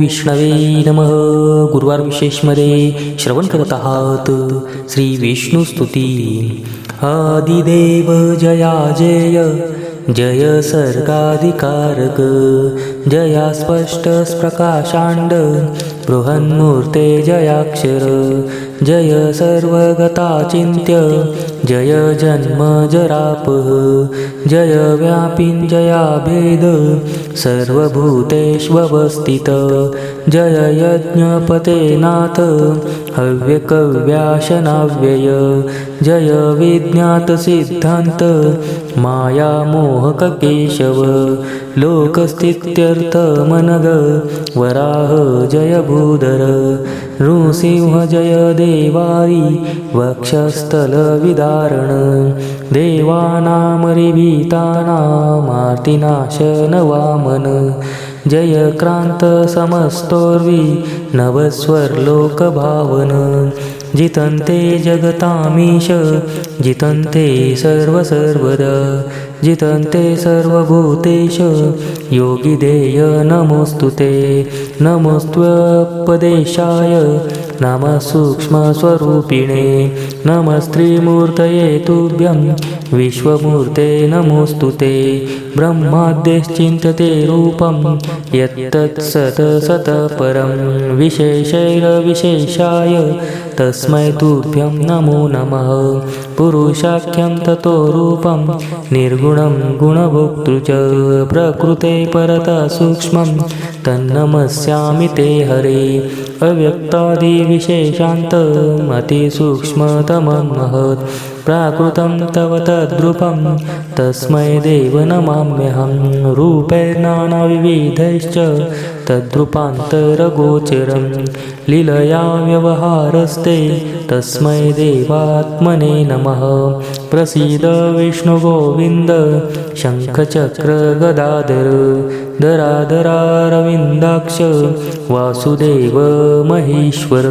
विष्णवे नमः। गुरुवार विशेषमध्ये श्रवण करत आहात। श्री विष्णू स्तुती। आदिदेव जया जय। जय सर्गाधिकारक। जया स्पष्ट प्रकाशांड। बृहन्मूर्ते जयाक्षर। जय सर्वगता चिन्त्य जय जन्म जराप जय व्यापिन् जया भेद सर्वभूतेष्वस्थित जय यज्ञपते नाथ हव्यकव्याशनाव्यय जय विज्ञात सिद्धान्त मायामोहककेशव। लोकस्थित्यर्थ मनग वराह जय भूधर नृसिंह जय देवारी वक्षस्थलविदारण देवानामरिभीतानामार्तिनाशन वामन जय क्रांत समस्तोर्वी नवस्वर्लोकभावन जितन्ते जगतामीश जितन्ते सर्वसर्वदा जितन्ते सर्वभूतेश योगिदेय नमोऽस्तु ते। नमस्त्वपदेशाय नमः सूक्ष्मस्वरूपिणे नमस्त्रिमूर्तये तुभ्यं विश्वमूर्ते नमोऽस्तु ते। ब्रह्माद्यश्चिन्त्यते रूपं यत्तत्सत् सत परं विशेषैरविशेषाय तस्मै तुभ्यं नमो नमः। पुरुषाख्यं ततो रूपं निर्गुणं गुणभोक्तृ च प्रकृते परत सूक्ष्मं। तन्नमस्यामि ते हरे। अव्यक्तादिविशेषान्तमतिसूक्ष्मतमं महत्। प्राकृतं तव तद्रूपं तस्मै देव नमाम्यहं रूपैर्नानाविविधैश्च तद्रूपान्तरगोचरं लीलया व्यवहारस्ते तस्मै देवात्मने नमः। प्रसीद विष्णुगोविन्द शङ्खचक्रगदाधर दरादरारविन्दाक्ष वासुदेव महेश्वर